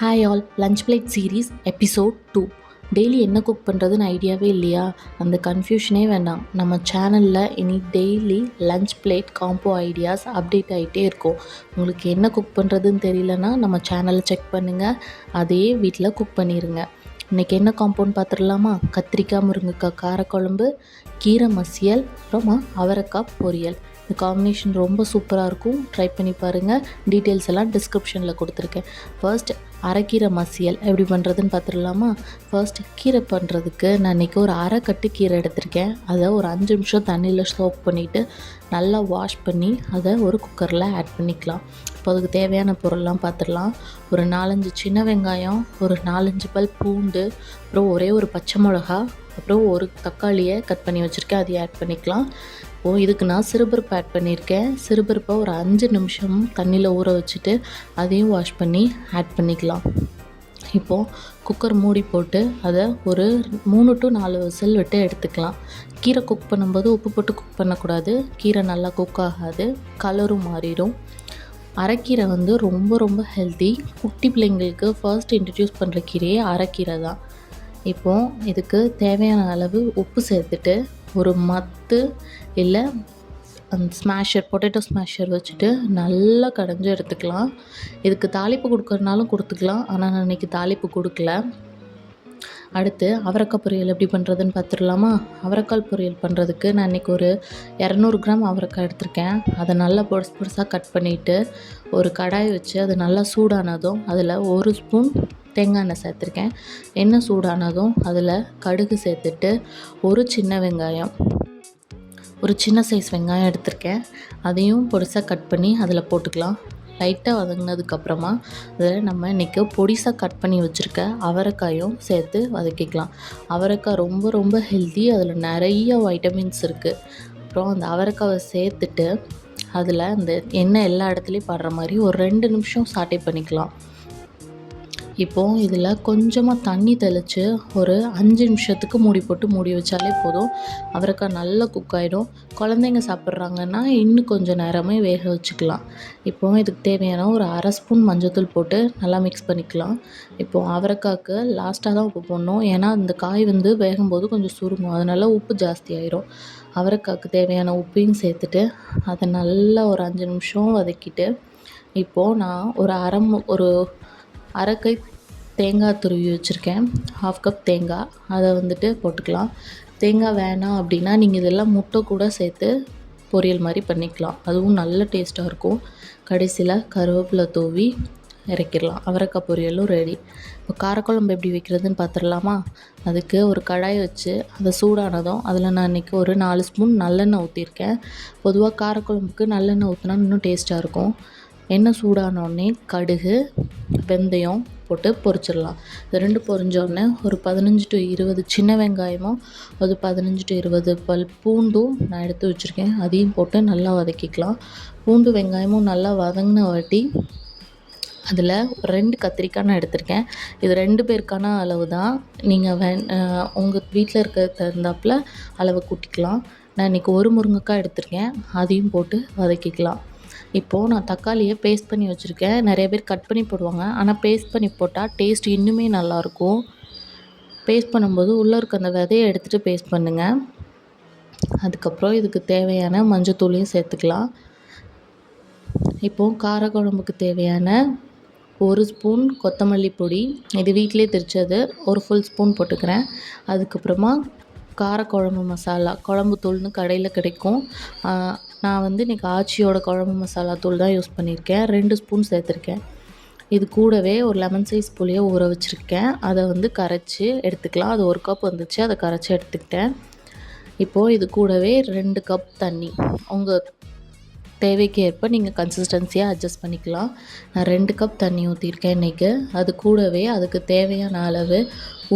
Hi all lunch plate series episode two daily என்ன cook பண்ணுறதுன்னு ஐடியாவே இல்லையா? அந்த கன்ஃபியூஷனே வேண்டாம். நம்ம சேனலில் இனி daily lunch plate combo ideas update ஆகிட்டே இருக்கும். உங்களுக்கு என்ன குக் பண்ணுறதுன்னு தெரியலனா நம்ம சேனலை செக் பண்ணுங்கள் அதே வீட்டில் குக் பண்ணிடுங்க இன்றைக்கி என்ன காம்பவுண்ட் பார்த்துடலாமா கத்திரிக்காய் முருங்கைக்காய் காரக்குழம்பு கீரை மசியல் அப்புறமா அவரைக்காய் பொரியல். இந்த காம்பினேஷன் ரொம்ப சூப்பராக இருக்கும். ட்ரை பண்ணி பாருங்கள் டீட்டெயில்ஸ் எல்லாம் டிஸ்கிரிப்ஷனில் கொடுத்துருக்கேன். ஃபர்ஸ்ட் அரைக்கீரை மசியல். எப்படி பண்ணுறதுன்னு பார்த்துடலாமா ஃபர்ஸ்ட் கீரை பண்ணுறதுக்கு நான் இன்றைக்கி ஒரு அரை கட்டு கீரை எடுத்திருக்கேன். அதை ஒரு அஞ்சு நிமிஷம் தண்ணியில் சோப் பண்ணிவிட்டு நல்லா வாஷ் பண்ணி அதை ஒரு குக்கரில் ஆட் பண்ணிக்கலாம். இப்போ அதுக்கு தேவையான பொருள்லாம் பார்த்துடலாம் ஒரு நாலஞ்சு சின்ன வெங்காயம் ஒரு நாலஞ்சு பல் பூண்டு அப்புறம் ஒரே ஒரு பச்சை மிளகா அப்புறம் ஒரு தக்காளியை கட் பண்ணி வச்சுருக்கேன். அதையும் ஆட் பண்ணிக்கலாம். ஓ இதுக்கு நான் சிறுபருப்பு ஆட் பண்ணியிருக்கேன். சிறுபருப்பை ஒரு அஞ்சு நிமிஷம் தண்ணியில் ஊற வச்சுட்டு அதையும் வாஷ் பண்ணி ஆட் பண்ணிக்கலாம். இப்போது குக்கர் மூடி போட்டு அதை ஒரு மூணு டு நாலு விசில் விட்டு எடுத்துக்கலாம். கீரை குக் பண்ணும்போது உப்பு போட்டு குக் பண்ணக்கூடாது. கீரை நல்லா குக் ஆகாது. கலரும் மாறிடும். அரைக்கீரை வந்து ரொம்ப ரொம்ப ஹெல்த்தி குட்டி பிள்ளைங்களுக்கு ஃபர்ஸ்ட் இன்ட்ரடியூஸ் பண்ணுற கீரையே அரைக்கீரை தான். இப்போது இதுக்கு தேவையான அளவு உப்பு சேர்த்துட்டு ஒரு மத்து இல்லை அந்த ஸ்மாஷர் பொட்டேட்டோ ஸ்மாஷர் வச்சுட்டு நல்லா கடைஞ்சி எடுத்துக்கலாம். இதுக்கு தாளிப்பு கொடுக்கறனாலும் கொடுத்துக்கலாம். ஆனால் நான் இன்றைக்கி தாளிப்பு கொடுக்கல. அடுத்து அவரைக்காய் பொரியல் எப்படி பண்ணுறதுன்னு பார்த்துடலாமா? அவரைக்காய் பொரியல் பண்ணுறதுக்கு நான் இன்றைக்கி ஒரு இரநூறு கிராம் அவரைக்காய் எடுத்திருக்கேன். அதை நல்லா பொடுசு பொடுசாக கட் பண்ணிவிட்டு ஒரு கடாய் வச்சு அது நல்லா சூடானதும் அதில் ஒரு ஸ்பூன் தேங்காய் எண்ணெய் சேர்த்துருக்கேன். எண்ணெய் சூடானதும் அதில் கடுகு சேர்த்துட்டு ஒரு சின்ன வெங்காயம் ஒரு சின்ன சைஸ் வெங்காயம் எடுத்திருக்கேன். அதையும் பொடிசாக கட் பண்ணி அதில் போட்டுக்கலாம். லைட்டாக வதங்கினதுக்கப்புறமா அதில் நம்ம இன்றைக்கி பொடிசாக கட் பண்ணி வச்சுருக்க அவரைக்காயும் சேர்த்து வதக்கிக்கலாம். அவரைக்காய் ரொம்ப ரொம்ப ஹெல்த்தி அதில் நிறைய வைட்டமின்ஸ் இருக்குது அப்புறம் அந்த அவரைக்காவை சேர்த்துட்டு அதில் அந்த எண்ணெய் எல்லா இடத்துலையும் படுற மாதிரி ஒரு ரெண்டு நிமிஷம் சாட்டை பண்ணிக்கலாம். இப்போது இதில் கொஞ்சமாக தண்ணி தெளித்து ஒரு அஞ்சு நிமிஷத்துக்கு மூடி போட்டு மூடி வச்சாலே போதும். அவரைக்காய் நல்லா குக் ஆகிடும் குழந்தைங்க சாப்பிட்றாங்கன்னா இன்னும் கொஞ்சம் நேரமே வேக வச்சுக்கலாம். இப்போது இதுக்கு தேவையான ஒரு அரை ஸ்பூன் மஞ்சத்தூள் போட்டு நல்லா மிக்ஸ் பண்ணிக்கலாம். இப்போது அவரைக்காய்க்கு லாஸ்ட்டாக தான் உப்பு போடணும். ஏன்னா அந்த காய் வந்து வேகும்போது கொஞ்சம் சுருங்கும். அதனால் உப்பு ஜாஸ்தி ஆயிரும். அவரைக்காய்க்கு தேவையான உப்பையும் சேர்த்துட்டு அதை நல்லா ஒரு அஞ்சு நிமிஷம் வதக்கிட்டு இப்போது நான் ஒரு அரை ஒரு அரை கை தேங்காய் துருவி வச்சுருக்கேன். ஹாஃப் கப் தேங்காய். அதை வந்துட்டு போட்டுக்கலாம். தேங்காய் வேணாம் அப்படின்னா நீங்கள் இதெல்லாம் முட்டை கூட சேர்த்து பொரியல் மாதிரி பண்ணிக்கலாம். அதுவும் நல்ல டேஸ்ட்டாக இருக்கும். கடைசியில் கருவேப்பிலை தூவி இறக்கிடலாம். அவரைக்காய் பொரியலும் ரெடி இப்போ காரக்குழம்பு எப்படி வைக்கிறதுன்னு பார்த்துடலாமா? அதுக்கு ஒரு கடாய் வச்சு அதை சூடானதும் அதில் நான் இன்றைக்கி ஒரு நாலு ஸ்பூன் நல்லெண்ணெய் ஊற்றிருக்கேன் பொதுவாக காரக்குழம்புக்கு நல்லெண்ணெய் ஊற்றினா இன்னும் டேஸ்ட்டாக இருக்கும். எண்ணெய் சூடானோடனே கடுகு வெந்தயம் போட்டு பொரிச்சிடலாம். இது ரெண்டு பொரிஞ்சோடனே ஒரு பதினஞ்சு டு இருபது சின்ன வெங்காயமும் ஒரு பதினஞ்சு டு இருபது பல் பூண்டும் நான் எடுத்து வச்சுருக்கேன். அதையும் போட்டு நல்லா வதக்கிக்கலாம். பூண்டு வெங்காயமும் நல்லா வதங்கின வாட்டி அதில் ரெண்டு கத்திரிக்காய் நான் எடுத்திருக்கேன். இது ரெண்டு பேருக்கான அளவு தான். நீங்கள் வே உங்கள் வீட்டில் இருக்க தகுந்தாப்பில் அளவை கூட்டிக்கலாம். நான் இன்றைக்கி ஒரு முருங்கைக்காய் எடுத்திருக்கேன். அதையும் போட்டு வதக்கிக்கலாம். இப்போது நான் தக்காளியை பேஸ்ட் பண்ணி வச்சுருக்கேன். நிறைய பேர் கட் பண்ணி போடுவாங்க. ஆனால் பேஸ்ட் பண்ணி போட்டால் டேஸ்ட் இன்னுமே நல்லாயிருக்கும். பேஸ்ட் பண்ணும்போது உள்ளே இருக்க அந்த விதையை எடுத்துகிட்டு பேஸ்ட் பண்ணுங்கள் அதுக்கப்புறம் இதுக்கு தேவையான மஞ்சத்தூளையும் சேர்த்துக்கலாம். இப்போது காரக்குழம்புக்கு தேவையான ஒரு ஸ்பூன் கொத்தமல்லி பொடி. இது வீட்டிலே திரிச்சது ஒரு ஃபுல் ஸ்பூன் போட்டுக்கிறேன். அதுக்கப்புறமா காரக்குழம்பு மசாலா. குழம்பு தூள்னு கடையில் கிடைக்கும். நான் வந்து இன்றைக்கி ஆச்சியோட குழம்பு மசாலா தூள் தான் யூஸ் பண்ணியிருக்கேன். ரெண்டு ஸ்பூன் சேர்த்துருக்கேன். இது கூடவே ஒரு லெமன் சைஸ் புளியை ஊற வச்சுருக்கேன். அதை வந்து கரைச்சி எடுத்துக்கலாம். அது ஒரு கப் வந்துச்சு. அதை கரைச்சி எடுத்துக்கிட்டேன். இப்போது இது கூடவே ரெண்டு கப் தண்ணி. உங்கள் தேவைக்கு ஏற்ப நீங்கள் கன்சிஸ்டன்சியாக அட்ஜஸ்ட் பண்ணிக்கலாம். நான் ரெண்டு கப் தண்ணி ஊற்றிருக்கேன் இன்றைக்கி அது கூடவே அதுக்கு தேவையான அளவு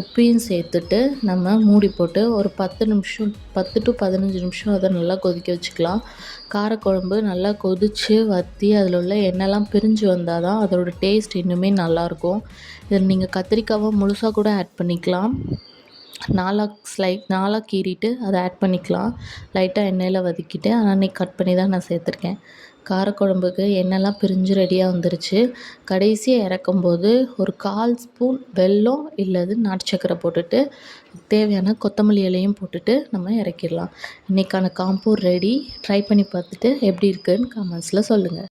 உப்பையும் சேர்த்துட்டு நம்ம மூடி போட்டு ஒரு பத்து நிமிஷம் பத்து டு பதினஞ்சு நிமிஷம் அதை நல்லா கொதிக்க வச்சுக்கலாம். காரக்குழம்பு நல்லா கொதித்து வற்றி அதில் உள்ள எண்ணெய்லாம் பிரிஞ்சு வந்தால் தான் அதோடய டேஸ்ட் இன்னுமே நல்லாயிருக்கும் இதில் நீங்கள் கத்திரிக்காவை முழுசாக கூட ஆட் பண்ணிக்கலாம். நாலாக் ஸ்லை நாலாக கீறிட்டு அதை ஆட் பண்ணிக்கலாம். லைட்டாக எண்ணெயில் வதக்கிட்டு அன்னைக்கு கட் பண்ணி தான் நான் சேர்த்துருக்கேன். காரக்குழம்புக்கு எண்ணெய்லாம் பிரிஞ்சு ரெடியாக வந்துருச்சு. கடைசியாக இறக்கும்போது ஒரு கால் ஸ்பூன் வெல்லம் இல்லது நாட்டு சக்கரை போட்டுட்டு தேவையான கொத்தமல்லி இலையும் போட்டுட்டு நம்ம இறக்கிடலாம். இன்றைக்கான காம்போ ரெடி ட்ரை பண்ணி பார்த்துட்டு எப்படி இருக்குதுன்னு கமெண்ட்ஸில் சொல்லுங்கள்